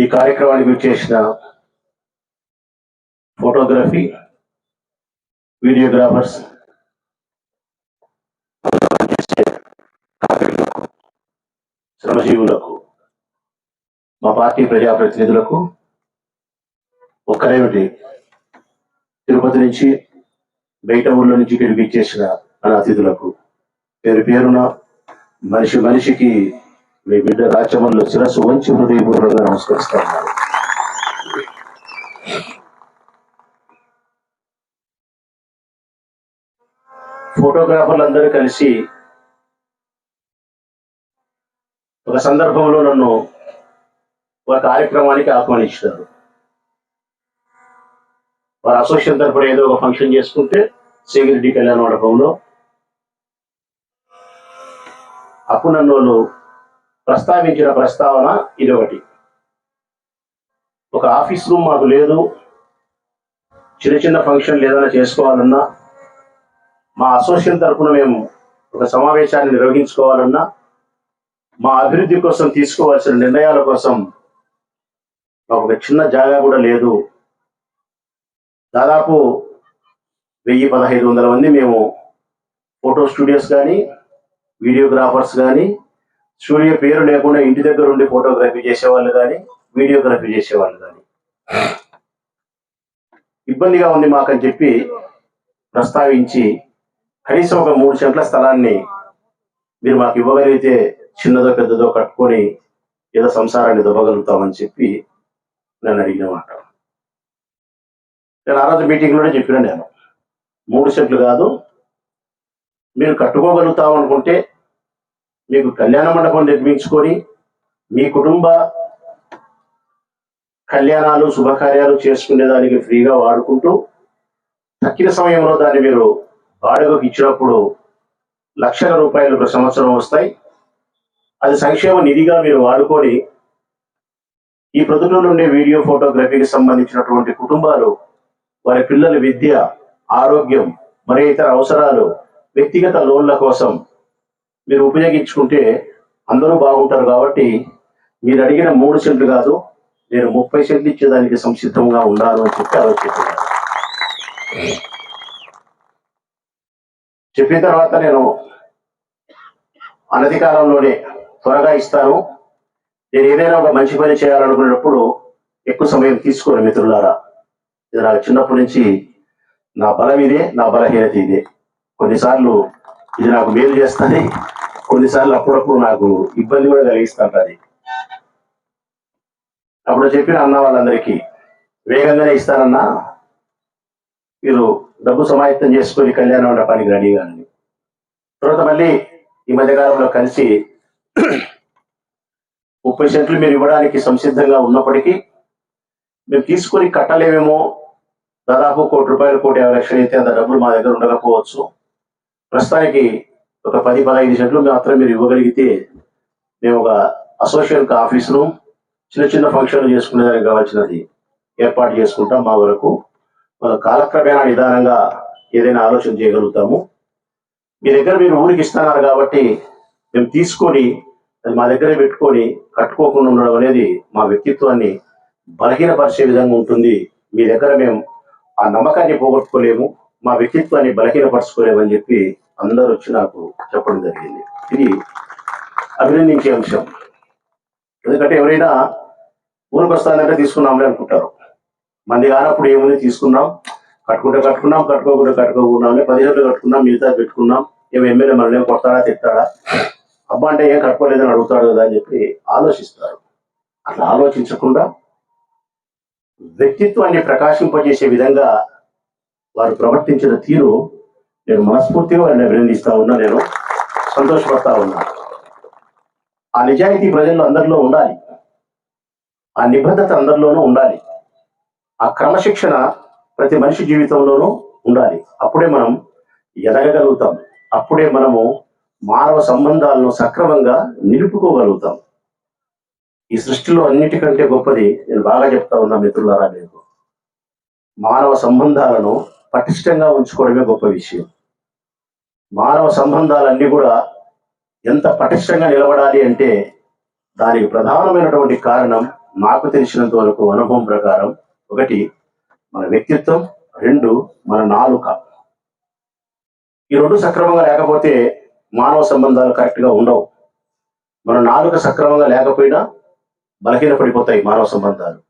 ఈ కార్యక్రమానికి చేసిన ఫోటోగ్రఫీ వీడియోగ్రాఫర్స్ శ్రమజీవులకు మా పార్టీ ప్రజాప్రతినిధులకు ఒక్కరేమిటి? తిరుపతి నుంచి బయట ఊళ్ళో నుంచి ఇక్కడికి ఇచ్చేసిన మన అతిథులకు పేరు పేరున మనిషి మనిషికి మీ బిడ్డ రాచమల్లు శిరస్సు వంచి హృదయపూర్వకంగా నమస్కరిస్తా ఉన్నారు ఫోటోగ్రాఫర్లు అందరూ కలిసి ఒక సందర్భంలో నన్ను ఒక కార్యక్రమానికి ఆహ్వానించారు. వారి అసోసియేషన్ తరపున ఏదో ఒక ఫంక్షన్ చేసుకుంటే సేవిరెడ్డి కళ్యాణ మండపంలో అప్పుడు నన్ను వాళ్ళు ప్రస్తావించిన ప్రస్తావన ఇది ఒకటి ఒక ఆఫీస్ రూమ్ మాకు లేదు. చిన్న చిన్న ఫంక్షన్లు ఏదైనా చేసుకోవాలన్నా మా అసోసియేషన్ తరపున మేము ఒక సమావేశాన్ని నిర్వహించుకోవాలన్నా మా అభివృద్ధి కోసం తీసుకోవాల్సిన నిర్ణయాల కోసం మాకు ఒక చిన్న జాగా కూడా లేదు. దాదాపు వెయ్యి పదహైదు వందల మంది మేము ఫోటో స్టూడియోస్ కానీ వీడియోగ్రాఫర్స్ కానీ స్టూడియో పేరు లేకుండా ఇంటి దగ్గర ఉండి ఫోటోగ్రఫీ చేసేవాళ్ళు కానీ వీడియోగ్రఫీ చేసేవాళ్ళు కానీ. ఇబ్బందిగా ఉంది మాకని చెప్పి ప్రస్తావించి కనీసం ఒక మూడు సెంట్ల స్థలాన్ని మీరు మాకు ఇవ్వగలిగితే చిన్నదో పెద్దదో కట్టుకొని ఏదో సంసారాన్ని దొబ్బగలుగుతామని చెప్పి నన్ను అడిగిన మాట. నేను ఆ రోజు మీటింగ్లోనే చెప్పిన నేను. మూడు సెంట్లు కాదు మీరు కట్టుకోగలుగుతాం అనుకుంటే మీకు కళ్యాణ మండపం నిర్మించుకొని మీ కుటుంబ కళ్యాణాలు శుభకార్యాలు చేసుకునేదానికి ఫ్రీగా వాడుకుంటూ తక్కిన సమయంలో దాన్ని మీరు వాడుకకు ఇచ్చినప్పుడు లక్షల రూపాయలు ఒక సంవత్సరం వస్తాయి. అది సంక్షేమ నిధిగా మీరు వాడుకొని ఈ ప్రొద్దుటూరు ఉండే వీడియో ఫోటోగ్రఫీకి సంబంధించినటువంటి కుటుంబాలు వారి పిల్లల విద్య ఆరోగ్యం మరి ఇతర అవసరాలు వ్యక్తిగత లోన్ల కోసం మీరు ఉపయోగించుకుంటే అందరూ బాగుంటారు కాబట్టి మీరు అడిగిన మూడు సెంట్లు కాదు నేను ముప్పై సెంట్లు ఇచ్చేదానికి సంసిద్ధంగా ఉన్నాను అని చెప్పి ఆలోచిస్తున్నాను చెప్పిన తర్వాత నేను అనధికారంలోనే త్వరగా ఇస్తాను. నేను ఏదైనా ఒక మంచి పని చేయాలనుకునేటప్పుడు ఎక్కువ సమయం తీసుకోను మిత్రులారా. ఇది నాకు చిన్నప్పటి నుంచి నా బలం ఇదే నా బలహీనత ఇదే. కొన్నిసార్లు ఇది నాకు మేలు చేస్తుంది. కొన్నిసార్లు అప్పుడప్పుడు నాకు ఇబ్బంది కూడా కలిగిస్తుంటుంది. అప్పుడు చెప్పిన అన్న వాళ్ళందరికీ వేగంగానే ఇస్తానన్నా. మీరు డబ్బు సమాయత్తం చేసుకొని కళ్యాణ మండపానికి రెడీ కానీ తర్వాత మళ్ళీ ఈ మధ్యకాలంలో కలిసి ముప్పై సెంట్లు మీరు ఇవ్వడానికి సంసిద్ధంగా ఉన్నప్పటికీ మేము తీసుకుని కట్టలేమేమో. దాదాపు కోటి రూపాయలు కోటి యాభై లక్షలు అయితే అంత డబ్బులు మా దగ్గర ఉండకపోవచ్చు. ప్రస్తుతానికి ఒక పది పదహైదు సెంట్లు మాత్రం మీరు ఇవ్వగలిగితే మేము ఒక అసోసియేట్ ఆఫీస్ రూమ్ చిన్న చిన్న ఫంక్షన్లు చేసుకునేదానికి కావాల్సినది ఏర్పాటు చేసుకుంటాం మా వరకు. కాలక్రమేణా నిదానంగా ఏదైనా ఆలోచన చేయగలుగుతాము. మీ దగ్గర మీరు ఊరికి ఇస్తున్నారు కాబట్టి మేము తీసుకొని అది మా దగ్గరే పెట్టుకొని కట్టుకోకుండా ఉండడం అనేది మా వ్యక్తిత్వాన్ని బలహీనపరిచే విధంగా ఉంటుంది. మీ దగ్గర మేము ఆ నమ్మకాన్ని పోగొట్టుకోలేము. మా వ్యక్తిత్వాన్ని బలహీనపరచుకోలేమని చెప్పి అందరూ వచ్చి నాకు చెప్పడం జరిగింది. ఇది అభినందించే అంశం. ఎందుకంటే ఎవరైనా ఊరికి వస్తానంటే తీసుకున్నాంలే అనుకుంటారు. మంది కానప్పుడు ఏముంది? తీసుకున్నాం కట్టుకుంటే కట్టుకున్నాం కట్టుకోకుండా కట్టుకోకున్నాంలే పది రోజులు కట్టుకున్నాం మిగతా పెట్టుకున్నాం ఏం ఎమ్మెల్యే మనల్ని ఏం కొడతాడా తిట్టాడా అబ్బా అంటే ఏం కట్టుకోలేదని అడుగుతాడు కదా అని చెప్పి ఆలోచిస్తారు. అట్లా ఆలోచించకుండా వ్యక్తిత్వాన్ని ప్రకాశింపజేసే విధంగా వారు ప్రవర్తించిన తీరు నేను మనస్ఫూర్తిగా వారిని అభినందిస్తా ఉన్నా నేను. సంతోషపడతా ఉన్నా. ఆ నిజాయితీ ప్రజల్లో అందరిలో ఉండాలి. ఆ నిబద్ధత అందరిలోనూ ఉండాలి. ఆ క్రమశిక్షణ ప్రతి మనిషి జీవితంలోనూ ఉండాలి. అప్పుడే మనం ఎదగగలుగుతాం. అప్పుడే మనము మానవ సంబంధాలను సక్రమంగా నిలుపుకోగలుగుతాం. ఈ సృష్టిలో అన్నిటికంటే గొప్పది నేను బాగా చెప్తా ఉన్నా మిత్రులారా మీకు. మానవ సంబంధాలను పటిష్టంగా ఉంచుకోవడమే గొప్ప విషయం. మానవ సంబంధాలన్నీ కూడా ఎంత పటిష్టంగా నిలబడాలి అంటే దానికి ప్రధానమైనటువంటి కారణం నాకు తెలిసినంత వరకు అనుభవం ప్రకారం ఒకటి మన వ్యక్తిత్వం రెండు మన నాలుక. ఈ రెండు సక్రమంగా లేకపోతే మానవ సంబంధాలు కరెక్ట్గా ఉండవు. మన నాలుక సక్రమంగా లేకపోయినా బలహీన పడిపోతాయి మానవ సంబంధాలు.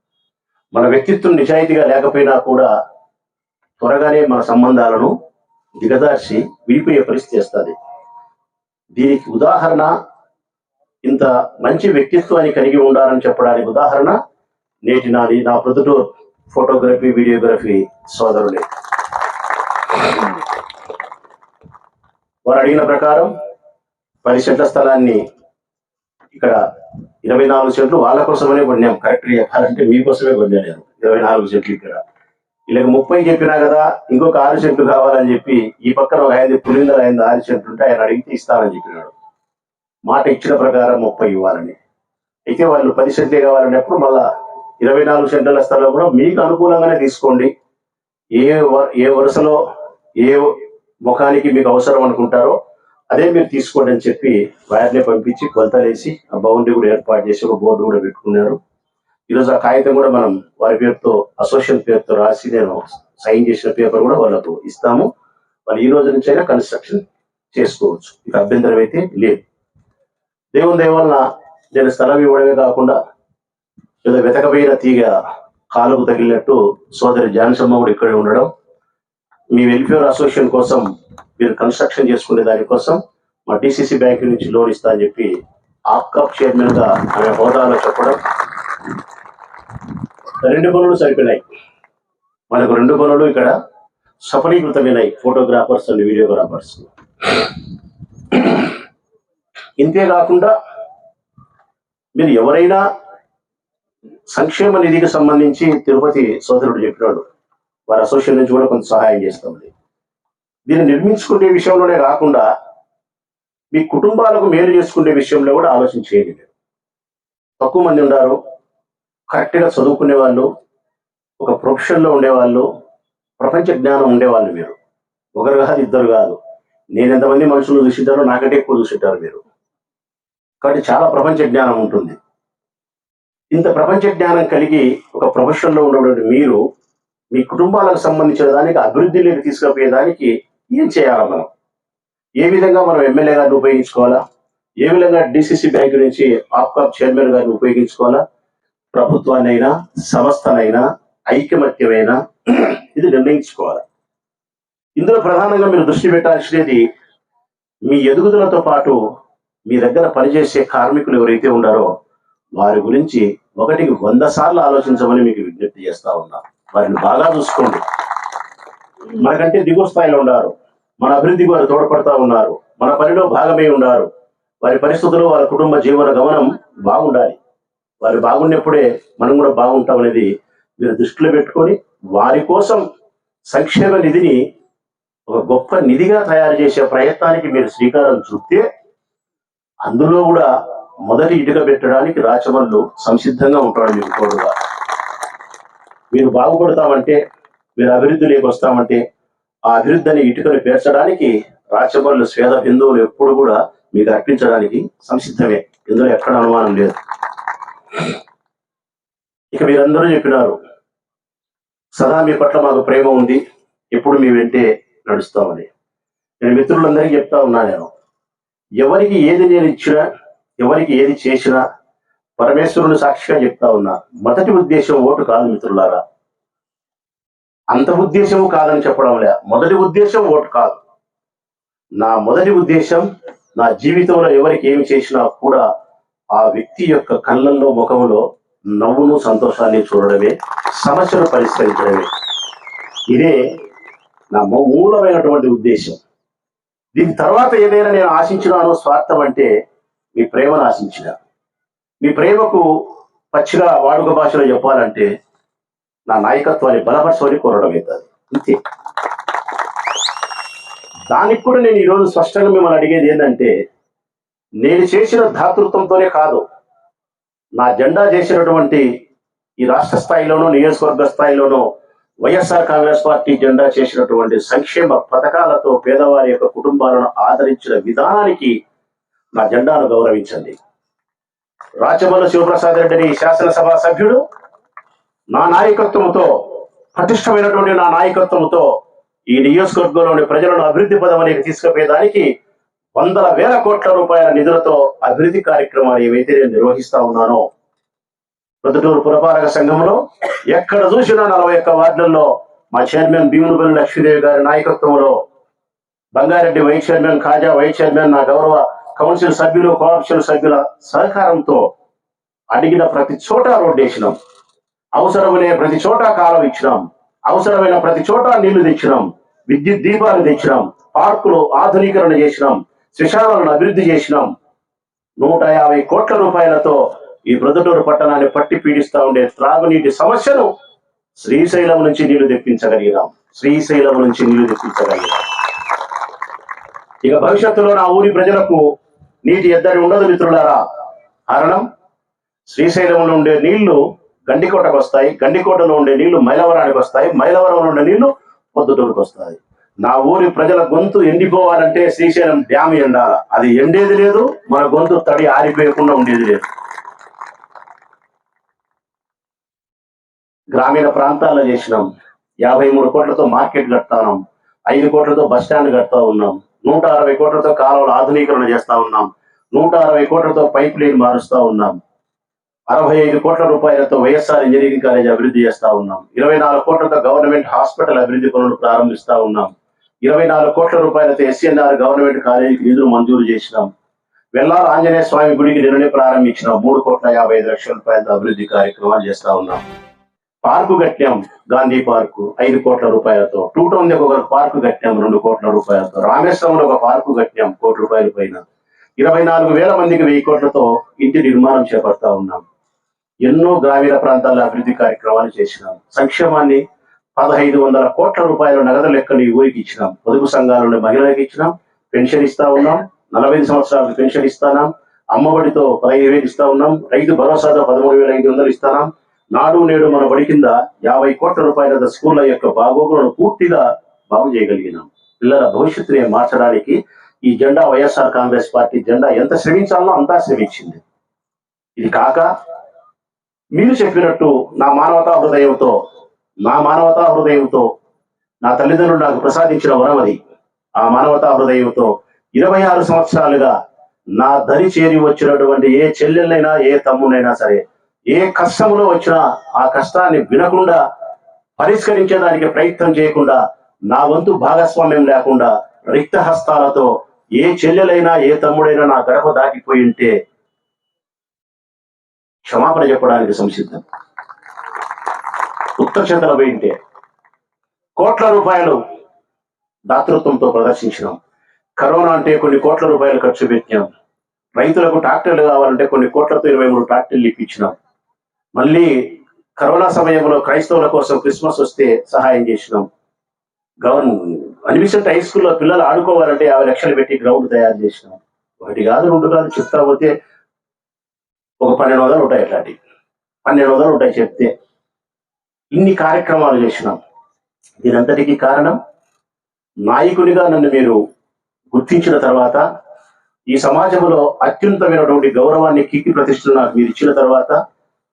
మన వ్యక్తిత్వం నిజాయితీగా లేకపోయినా కూడా త్వరగానే మన సంబంధాలను దిగదార్చి విడిపోయే పరిస్థితి వస్తుంది దీనికి ఉదాహరణ ఇంత మంచి వ్యక్తిత్వాన్ని కలిగి ఉండాలని చెప్పడానికి ఉదాహరణ నేటి నాది నా ప్రొద్దుటూ ఫోటోగ్రఫీ వీడియోగ్రఫీ సోదరులే. వారు అడిగిన ప్రకారం పది సెంట్ల స్థలాన్ని ఇక్కడ ఇరవై నాలుగు సెంట్లు వాళ్ళ కోసమనే కొన్నాం. కరెక్ట్ చెప్పాలంటే మీకోసమే కొన్నాను నేను ఇరవై నాలుగు సెంట్లు ఇక్కడ. వీళ్ళకి ముప్పై చెప్పినా కదా ఇంకొక ఆరు సెంట్లు కావాలని చెప్పి ఈ పక్కన ఒక ఐదు పులిందలు ఐదు ఆరు సెంట్లు ఉంటే ఆయన అడిగితే ఇస్తానని చెప్పినాడు. మాట ఇచ్చిన ప్రకారం ముప్పై ఇవ్వాలని. అయితే వాళ్ళు పది సెంట్లే కావాలన్నప్పుడు మళ్ళా ఇరవై నాలుగు సెంట్ల స్థలం కూడా మీకు అనుకూలంగానే తీసుకోండి. ఏ ఏ వరుసలో ఏ ముఖానికి మీకు అవసరం అనుకుంటారో అదే మీరు తీసుకోండి అని చెప్పి వారిని పంపించి కొలతలేసి ఆ బౌండరీ కూడా ఏర్పాటు చేసి ఒక బోర్డు కూడా పెట్టుకున్నారు. ఈరోజు ఆ కాగితం కూడా మనం వారి పేరుతో అసోసియేషన్ పేరుతో రాసి నేను సైన్ చేసిన పేపర్ కూడా వాళ్ళకు ఇస్తాము. వాళ్ళు ఈ రోజు నుంచైనా కన్స్ట్రక్షన్ చేసుకోవచ్చు. ఇక అభ్యంతరం అయితే లేదు. దేవుని దేవల్ల నేను స్థలం ఇవ్వడమే కాకుండా లేదా వెతకపోయిన తీగ కాలుకు తగిలినట్టు సోదరి జాన్సమ్మ కూడా ఇక్కడే ఉండడం మీ వెల్ఫేర్ అసోసియేషన్ కోసం మీరు కన్స్ట్రక్షన్ చేసుకునే దానికోసం మా డిసిసి బ్యాంక్ నుంచి లోన్ ఇస్తా అని చెప్పి ఆప్కాప్ చైర్మన్గా ఆమె హోదాలో చెప్పడం రెండు పనులు సరిపోయినాయి. మనకు రెండు పనులు ఇక్కడ సఫలీకృతమైనాయి ఫోటోగ్రాఫర్స్ అండ్ వీడియోగ్రాఫర్స్ ఇంతే కాకుండా మీరు ఎవరైనా సంక్షేమ నిధికి సంబంధించి తిరుపతి సోదరుడు చెప్పినాడు. వారి అసోసియేషన్ నుంచి కూడా కొంత సహాయం చేస్తుంది దీన్ని నిర్మించుకునే విషయంలోనే కాకుండా మీ కుటుంబాలకు మేలు చేసుకునే విషయంలో కూడా ఆలోచన చేయండి తక్కువ మంది ఉన్నారు కరెక్ట్గా చదువుకునే వాళ్ళు ఒక ప్రొఫెషన్లో ఉండేవాళ్ళు ప్రపంచ జ్ఞానం ఉండేవాళ్ళు మీరు. ఒకరు కాదు ఇద్దరు కాదు. నేను ఎంతమంది మనుషులు చూసింటారో నాకంటే ఎక్కువ చూసింటారు మీరు. కాబట్టి చాలా ప్రపంచ జ్ఞానం ఉంటుంది. ఇంత ప్రపంచ జ్ఞానం కలిగి ఒక ప్రొఫెషన్లో ఉన్నటువంటి మీరు మీ కుటుంబాలకు సంబంధించిన దానికి అభివృద్ధిలోకి తీసుకుపోయేదానికి ఏం చేయాలా మనం? ఏ విధంగా మనం ఎమ్మెల్యే గారిని ఉపయోగించుకోవాలా? ఏ విధంగా డిసిసి బ్యాంక్ నుంచి ఆప్కాప్ చైర్మన్ గారిని ఉపయోగించుకోవాలా? ప్రభుత్వాన్నైనా సంస్థనైనా ఐకమత్యమైనా ఇది నిర్ణయించుకోవాలి. ఇందులో ప్రధానంగా మీరు దృష్టి పెట్టాల్సినది మీ ఎదుగుదలతో పాటు మీ దగ్గర పనిచేసే కార్మికులు ఎవరైతే ఉన్నారో వారి గురించి ఒకటికి వంద సార్లు ఆలోచించమని మీకు విజ్ఞప్తి చేస్తా ఉన్నా. వారిని బాగా చూసుకోండి. మనకంటే దిగువ స్థాయిలో ఉన్నారు. మన అభివృద్ధికి వారు తోడ్పడతా ఉన్నారు. మన పనిలో భాగమై ఉన్నారు. వారి పరిస్థితులు వారి కుటుంబ జీవన గమనం బాగుండాలి. వారు బాగున్నప్పుడే మనం కూడా బాగుంటాం అనేది మీరు దృష్టిలో పెట్టుకొని వారి కోసం సంక్షేమ నిధిని ఒక గొప్ప నిధిగా తయారు చేసే ప్రయత్నానికి మీరు శ్రీకారం చుడితే అందులో కూడా మొదటి ఇటుక పెట్టడానికి రాచమల్లు సంసిద్ధంగా ఉంటాడు మీకు తోడుగా. మీరు బాగుపడతామంటే మీరు అభివృద్ధిలోకి వస్తామంటే ఆ అభివృద్ధిని ఇటుకను పేర్చడానికి రాచమల్లు స్వేద బిందువులు ఎప్పుడు కూడా మీకు అర్పించడానికి సంసిద్ధమే. ఇందులో ఎక్కడ అనుమానం లేదు. ఇక మీరందరూ చెప్పినారు సదా మీ పట్ల మాకు ప్రేమ ఉంది ఎప్పుడు మీ వెంటే నడుస్తామని. నేను మిత్రులందరికీ చెప్తా ఉన్నా నేను ఎవరికి ఏది నేను ఇచ్చినా ఎవరికి ఏది చేసినా పరమేశ్వరుని సాక్షిగా చెప్తా ఉన్నా మొదటి ఉద్దేశం ఓటు కాదు మిత్రులారా. అంత ఉద్దేశము కాదని చెప్పడం లే మొదటి ఉద్దేశం ఓటు కాదు. నా మొదటి ఉద్దేశం నా జీవితంలో ఎవరికి ఏమి చేసినా కూడా ఆ వ్యక్తి యొక్క కళ్ళల్లో ముఖంలో నవ్వును సంతోషాన్ని చూడడమే సమస్యను పరిష్కరించడమే. ఇదే నా మూలమైనటువంటి ఉద్దేశం. దీని తర్వాత ఏదైనా నేను ఆశించినానో స్వార్థం అంటే మీ ప్రేమను ఆశించిన. మీ ప్రేమకు పచ్చిగా వాడుక భాషలో చెప్పాలంటే నా నాయకత్వాన్ని బలపరచమని కోరడం అవుతుంది. అంతే. దానికి కూడా నేను ఈరోజు స్పష్టంగా మిమ్మల్ని అడిగేది ఏంటంటే నేను చేసిన ధాతృత్వంతోనే కాదు నా జెండా చేసినటువంటి ఈ రాష్ట్ర స్థాయిలోనూ నియోజకవర్గ స్థాయిలోనూ వైఎస్ఆర్ కాంగ్రెస్ పార్టీ జెండా చేసినటువంటి సంక్షేమ పథకాలతో పేదవారి యొక్క కుటుంబాలను ఆదరించిన విధానానికి నా జెండాను గౌరవించండి. రాచమల్లు శివప్రసాద్ రెడ్డిని శాసనసభ సభ్యుడు నా నాయకత్వంతో పటిష్టమైనటువంటి నా నాయకత్వంతో ఈ నియోజకవర్గంలోని ప్రజలను అభివృద్ధి పదవికి తీసుకుపోయేదానికి వందల వేల కోట్ల రూపాయల నిధులతో అభివృద్ధి కార్యక్రమాలు ఏవైతే నేను నిర్వహిస్తా ఉన్నానో ప్రొద్దుటూరు పురపాలక సంఘంలో ఎక్కడ చూసినా నలభై ఒక్క వార్డులలో మా చైర్మన్ భీములపల్లి లక్ష్మీదేవి గారి నాయకత్వంలో Bangareddy vice chairman Khaja vice chairman నా గౌరవ కౌన్సిల్ సభ్యులు కోఆప్షన్ సభ్యుల సహకారంతో అడిగిన ప్రతి చోట రోడ్డు వేసినాం. అవసరమనే ప్రతి చోట కాలం ఇచ్చినాం. అవసరమైన ప్రతి చోట నీళ్ళు తెచ్చినాం. విద్యుత్ దీపాలు తెచ్చినాం. పార్కులు ఆధునీకరణ చేసినాం. శ్మశానాలను అభివృద్ధి చేసినాం. నూట యాభై కోట్ల రూపాయలతో ఈ ప్రొద్దుటూరు పట్టణాన్ని పట్టి పీడిస్తా ఉండే త్రాగునీటి సమస్యను శ్రీశైలం నుంచి నీళ్ళు తెప్పించగలిగినాం. శ్రీశైలం నుంచి నీళ్ళు తెప్పించగలిగినాం. ఇక భవిష్యత్తులో నా ఊరి ప్రజలకు నీటి ఎద్దడి ఉండదు మిత్రులారా. కారణం శ్రీశైలంలో ఉండే నీళ్ళు గండికోటకు వస్తాయి. గండికోటలో ఉండే నీళ్ళు మైలవరానికి వస్తాయి. మైలవరంలో ఉండే నీళ్ళు పొద్దుటూరుకు వస్తాయి. నా ఊరి ప్రజల గొంతు ఎండిపోవాలంటే శ్రీశైలం డ్యామ్ ఎండాల. అది ఎండేది లేదు మన గొంతు తడి ఆరిపోయకుండా ఉండేది లేదు. గ్రామీణ ప్రాంతాల్లో చేసినాం. యాభై మూడు కోట్లతో మార్కెట్ కడతాం ఐదు కోట్లతో బస్ స్టాండ్ కడతా ఉన్నాం. నూట అరవై కోట్లతో కాలువల ఆధునీకరణ చేస్తా ఉన్నాం. నూట అరవై కోట్లతో పైప్ లైన్ మారుస్తా ఉన్నాం. అరవై ఐదు కోట్ల రూపాయలతో వైఎస్ఆర్ ఇంజనీరింగ్ కాలేజ్ అభివృద్ధి చేస్తా ఉన్నాం. ఇరవై నాలుగు కోట్లతో గవర్నమెంట్ హాస్పిటల్ అభివృద్ధి పనులు ప్రారంభిస్తా ఉన్నాం. ఇరవై నాలుగు కోట్ల రూపాయలతో ఎస్ఎన్ఆర్ గవర్నమెంట్ కాలేజీకి నిధులు మంజూరు చేసినాం. వెల్లాల ఆంజనేయ స్వామి గుడికి నిన్ననే ప్రారంభించినాం. మూడు కోట్ల యాభై ఐదు లక్షల రూపాయలతో అభివృద్ధి కార్యక్రమాలు చేస్తా ఉన్నాం. పార్కు కట్టాం గాంధీ పార్కు ఐదు కోట్ల రూపాయలతో. టూ టౌన్ దగ్గర ఒక పార్కు కట్టాం రెండు కోట్ల రూపాయలతో. రామేశ్వరంలో ఒక పార్కు కట్టాం కోటి రూపాయల పైన. ఇరవై నాలుగు వేల మందికి వెయ్యి కోట్లతో ఇంటి నిర్మాణం చేపడతా ఉన్నాం. ఎన్నో గ్రామీణ ప్రాంతాల అభివృద్ధి కార్యక్రమాలు చేసినాం. సంక్షేమాన్ని పదహైదు వందల కోట్ల రూపాయల నగదు లెక్కలు ఈ ఊరికి ఇచ్చినాం. పొదుపు సంఘాలలో మహిళలకు ఇచ్చినాం. పెన్షన్ ఇస్తా ఉన్నాం. నలభై ఐదు సంవత్సరాలకు పెన్షన్ ఇస్తానాం అమ్మఒడితో పదహైదు వేలు ఇస్తా ఉన్నాం. రైతు భరోసాతో పదమూడు వేల ఐదు వందలు ఇస్తానాం నాడు నేడు మన బడి కింద యాభై కోట్ల రూపాయల స్కూళ్ళ యొక్క బాగోగులను పూర్తిగా బాగు చేయగలిగినాం. పిల్లల భవిష్యత్తుని మార్చడానికి ఈ జెండా వైఎస్ఆర్ కాంగ్రెస్ పార్టీ జెండా ఎంత శ్రమించాలో అంతా శ్రమించింది. ఇది కాక మీరు చెప్పినట్టు నా మానవతా హృదయంతో నా మానవతా హృదయంతో నా తల్లిదండ్రులు నాకు ప్రసాదించిన వరం అది. ఆ మానవతా హృదయంతో ఇరవై ఆరు సంవత్సరాలుగా నా దరి చేరి వచ్చినటువంటి ఏ చెల్లెలైనా ఏ తమ్మునైనా సరే ఏ కష్టములో వచ్చినా ఆ కష్టాన్ని వినకుండా పరిష్కరించేదానికి ప్రయత్నం చేయకుండా నా వంతు భాగస్వామ్యం లేకుండా రిక్త హస్తాలతో ఏ చెల్లెలైనా ఏ తమ్ముడైనా నా గడప దాటిపోయి ఉంటే క్షమాపణ చెప్పడానికి సంసిద్ధం. ఉత్తర చంద్ర పోయింటే కోట్ల రూపాయలు దాతృత్వంతో ప్రదర్శించినాం. కరోనా అంటే కొన్ని కోట్ల రూపాయలు ఖర్చు పెట్టినాం. రైతులకు ట్రాక్టర్లు కావాలంటే కొన్ని కోట్లతో ఇరవై మూడు ట్రాక్టర్లు ఇప్పించినాం. మళ్ళీ కరోనా సమయంలో క్రైస్తవుల కోసం క్రిస్మస్ వస్తే సహాయం చేసినాం. గవర్న అనిమిసెంట్ హై స్కూల్లో పిల్లలు ఆడుకోవాలంటే యాభై లక్షలు పెట్టి గ్రౌండ్ తయారు చేసినాం. ఒకటి కాదు రెండు కాదు చెప్తా పోతే ఒక పన్నెండు వందలు ఉంటాయి అట్లాంటివి. పన్నెండు వందలు ఉంటాయి చెప్తే ఇన్ని కార్యక్రమాలు చేసినాం. దీనంతటికీ కారణం నాయకునిగా నన్ను మీరు గుర్తించిన తర్వాత ఈ సమాజంలో అత్యున్నతమైనటువంటి గౌరవాన్ని కీర్తి ప్రతిష్టలు నాకు మీరు ఇచ్చిన తర్వాత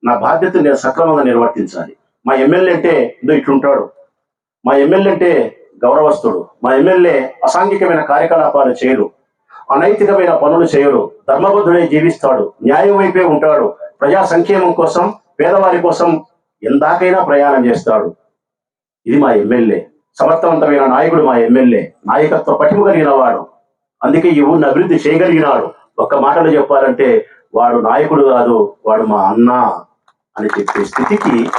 నా బాధ్యత నేను సక్రమంగా నిర్వర్తించాలి. మా ఎమ్మెల్యే అంటే ఇదో ఇట్లుంటాడు. మా ఎమ్మెల్యే అంటే గౌరవస్తుడు. మా ఎమ్మెల్యే అసాంఘికమైన కార్యకలాపాలు చేయరు అనైతికమైన పనులు చేయరు ధర్మబద్ధుడై జీవిస్తాడు. న్యాయం వైపే ఉంటాడు. ప్రజా సంక్షేమం కోసం పేదవారి కోసం ఎందాకైనా ప్రయాణం చేస్తాడు. ఇది మా ఎమ్మెల్యే. సమర్థవంతమైన నాయకుడు మా ఎమ్మెల్యే. నాయకత్వ పటిమ కలిగిన వాడు అందుకే ఈ ఊరిని అభివృద్ధి చేయగలిగినాడు. ఒక్క మాటలో చెప్పాలంటే వాడు నాయకుడు కాదు వాడు మా అన్న అని చెప్పే స్థితికి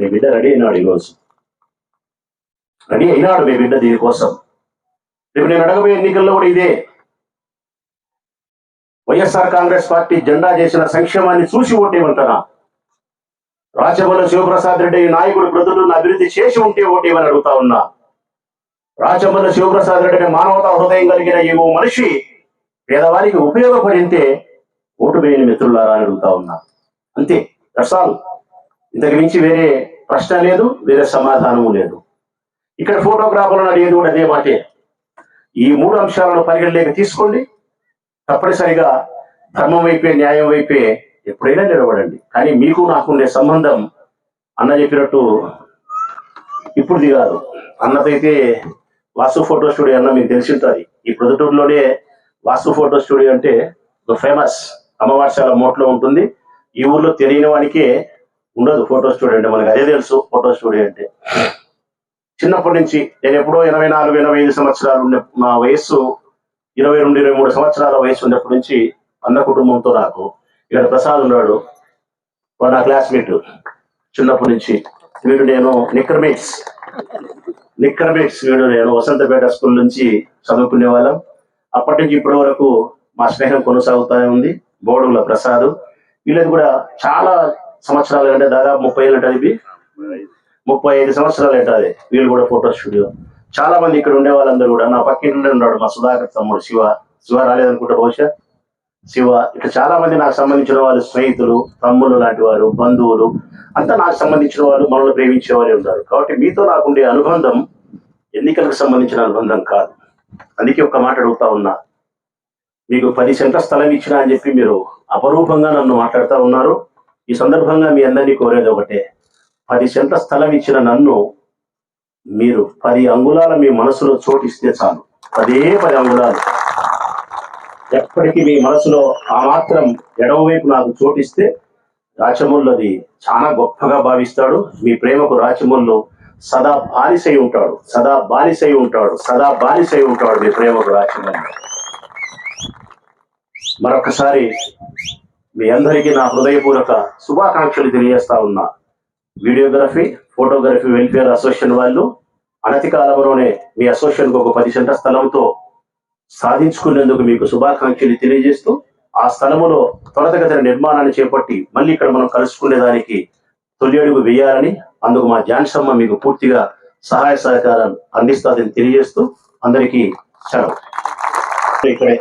మీ బిడ్డ రెడీ అయినాడు ఈరోజు. రెడీ అయినాడు మీ బిడ్డ దీనికోసం. రేపు నేను అడగబోయే ఎన్నికల్లో కూడా ఇదే. వైఎస్ఆర్ కాంగ్రెస్ పార్టీ జెండా చేసిన సంక్షేమాన్ని చూసి ఓటేయమంటారా? రాచమల్ల శివప్రసాద్ రెడ్డి నాయకుడు ప్రజలను అభివృద్ధి చేసి ఉంటే ఓటేయమని అడుగుతా ఉన్నా. రాచమల్ల శివప్రసాద్ రెడ్డి మానవతా హృదయం కలిగిన ఈ ఓ మనిషి పేదవారికి ఉపయోగపడింటే ఓటు వేయని మిత్రులారా అని అడుగుతా ఉన్నా. అంతే దట్స్ ఇంతకు మించి వేరే ప్రశ్న లేదు వేరే సమాధానము లేదు. ఇక్కడ ఫోటోగ్రాఫర్లను అడిగేది కూడా అదే మాటే. ఈ మూడు అంశాలను పరిగణలోకి తీసుకోండి. తప్పనిసరిగా ధర్మం వైపే న్యాయం వైపే ఎప్పుడైనా నిలబడండి. కానీ మీకు నాకుండే సంబంధం అన్న చెప్పినట్టు ఇప్పుడు దిగారు. అన్నదైతే వాసు ఫోటో స్టూడియో అన్న మీకు తెలిసి ఉంటుంది ఈ ప్రొద్దుటూరులోనే వాసు ఫోటో స్టూడియో అంటే ఒక ఫేమస్ అమ్మవార్షాల మోట్లో ఉంటుంది. ఈ ఊర్లో తెలియని వాడికే ఉండదు ఫోటో స్టూడియో అంటే మనకు అదే తెలుసు ఫోటో స్టూడియో అంటే. చిన్నప్పటి నుంచి నేను ఎప్పుడో ఎనభై నాలుగు ఎనభై ఐదు సంవత్సరాలు ఉండే నా వయస్సు ఇరవై రెండు ఇరవై మూడు సంవత్సరాల వయసు ఉన్నప్పటి నుంచి అన్న కుటుంబంతో నాకు ఇక్కడ ప్రసాద్ ఉన్నాడు వాడు నా క్లాస్మేట్ చిన్నప్పటి నుంచి వీడు నేను నిక్రమేట్స్ నిక్రమేట్స్ వీడు నేను వసంతపేట స్కూల్ నుంచి చదువుకునే వాళ్ళం. అప్పటి నుంచి ఇప్పటి వరకు మా స్నేహం కొనసాగుతూ ఉంది. బోడుల ప్రసాద్. వీళ్ళది కూడా చాలా సంవత్సరాలు అంటే దాదాపు ముప్పై ఏళ్ళు ఉంటుంది ముప్పై ఐదు సంవత్సరాలు ఉంటుంది వీళ్ళు కూడా ఫోటో స్టూడియో. చాలా మంది ఇక్కడ ఉండే వాళ్ళందరూ కూడా నా పక్కన ఉన్నాడు మా సుధాకర్ తమ్ముడు శివ. శివ రాలేదనుకుంటా బహుశా. శివ ఇట్లా చాలా మంది నాకు సంబంధించిన వాళ్ళు స్నేహితులు తమ్ముళ్ళు లాంటి వారు బంధువులు అంతా నాకు సంబంధించిన వాళ్ళు మనల్ని ప్రేమించే వారే ఉంటారు. కాబట్టి మీతో నాకుండే అనుబంధం ఎన్నికలకు సంబంధించిన అనుబంధం కాదు. అందుకే ఒక మాట అడుగుతా ఉన్నా. మీకు పది సెంట్ల స్థలం ఇచ్చినా అని చెప్పి మీరు అపరూపంగా నన్ను మాట్లాడుతూ ఉన్నారు. ఈ సందర్భంగా మీ అందరినీ కోరేది ఒకటే. పది సెంట్ల స్థలం ఇచ్చిన నన్ను మీరు పది అంగుళాల మీ మనసులో చోటిస్తే చాలు. పదే పది అంగుళాలు. ఎప్పటికీ మీ మనసులో ఆ మాత్రం ఎడమవైపు నాకు చోటిస్తే రాచముళ్ళు అది చాలా గొప్పగా భావిస్తాడు. మీ ప్రేమకు రాచముళ్ళు సదా బానిసై ఉంటాడు. సదా బానిసై ఉంటాడు. సదా బానిసై ఉంటాడు మీ ప్రేమకు రాచముళ్ళు. మరొకసారి మీ అందరికీ నా హృదయపూర్వక శుభాకాంక్షలు తెలియజేస్తా ఉన్నా. వీడియోగ్రఫీ ఫోటోగ్రఫీ వెల్ఫేర్ అసోసియేషన్ వాళ్ళు అనతి కాలంలోనే మీ అసోసియేషన్కి ఒక పది సెంటర్ స్థలంతో సాధించుకునేందుకు మీకు శుభాకాంక్షలు తెలియజేస్తూ ఆ స్థలములో త్వరతగతిన నిర్మాణాన్ని చేపట్టి మళ్ళీ ఇక్కడ మనం కలుసుకునేదానికి తొలి అడుగు వేయాలని అందుకు మా జాన్సమ్మ మీకు పూర్తిగా సహాయ సహకారాలు అందిస్తాదని తెలియజేస్తూ అందరికీ సెలవు. ఇక్కడే.